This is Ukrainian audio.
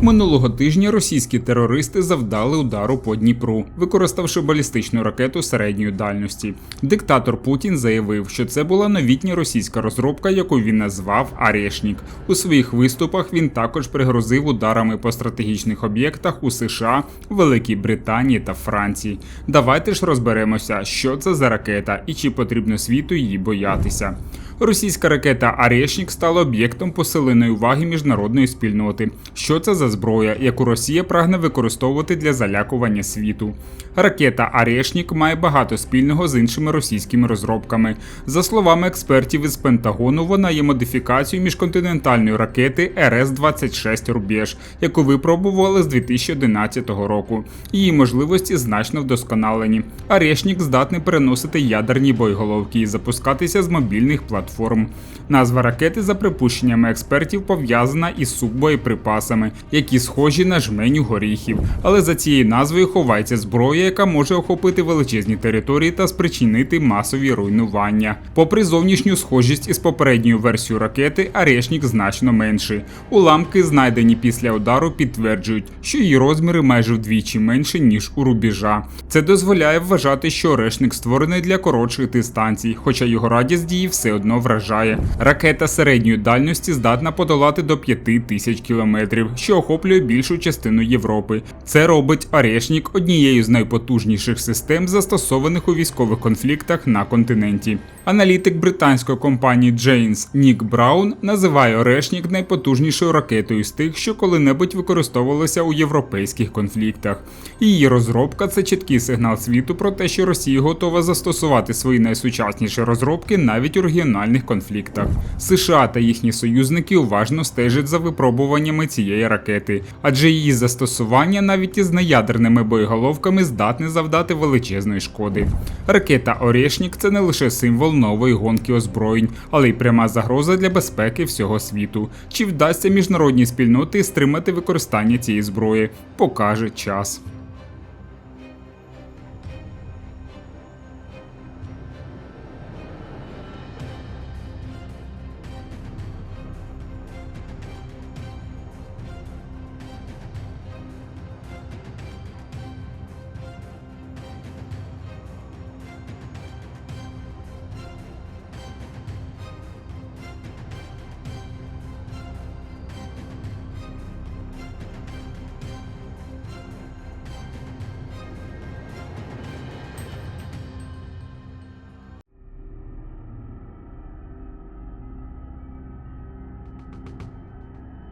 Минулого тижня російські терористи завдали удару по Дніпру, використавши балістичну ракету середньої дальності. Диктатор Путін заявив, що це була новітня російська розробка, яку він назвав Арешнік. У своїх виступах він також пригрозив ударами по стратегічних об'єктах у США, Великій Британії та Франції. Давайте ж розберемося, що це за ракета і чи потрібно світу її боятися. Російська ракета Арешнік стала об'єктом посиленої уваги міжнародної спільноти. Що це за зброя, яку Росія прагне використовувати для залякування світу? Ракета Арешнік має багато спільного з іншими російськими розробками. За словами експертів із Пентагону, вона є модифікацією міжконтинентальної ракети РС-26 Рубеж, яку випробували з 2011 року. Її можливості значно вдосконалені. Арешнік здатний переносити ядерні боєголовки і запускатися з мобільних платформ. Назва ракети, за припущеннями експертів, пов'язана із суббоєприпасами, які схожі на жменю горіхів. Але за цією назвою ховається зброя, яка може охопити величезні території та спричинити масові руйнування. Попри зовнішню схожість із попередньою версією ракети, Арешнік значно менший. Уламки, знайдені після удару, підтверджують, що її розміри майже вдвічі менші, ніж у рубіжа. Це дозволяє вважати, що Орешник створений для коротших дистанцій, хоча його радість дії все одно вражає. Ракета середньої дальності здатна подолати до 5 тисяч кілометрів, що охоплює більшу частину Європи. Це робить Орешнік однією з найпотужніших систем, застосованих у військових конфліктах на континенті. Аналітик британської компанії Janes Нік Браун називає Орешнік найпотужнішою ракетою з тих, що коли-небудь використовувалися у європейських конфліктах. Її розробка це чіткий сигнал світу про те, що Росія готова застосувати свої найсучасніші розробки навіть у регіональних конфліктах. США та їхні союзники уважно стежать за випробуваннями цієї ракети, адже її застосування навіть із неядерними боєголовками здатне завдати величезної шкоди. Ракета Орешнік це не лише символ нової гонки озброєнь, але й пряма загроза для безпеки всього світу. Чи вдасться міжнародній спільноті стримати використання цієї зброї, покаже час.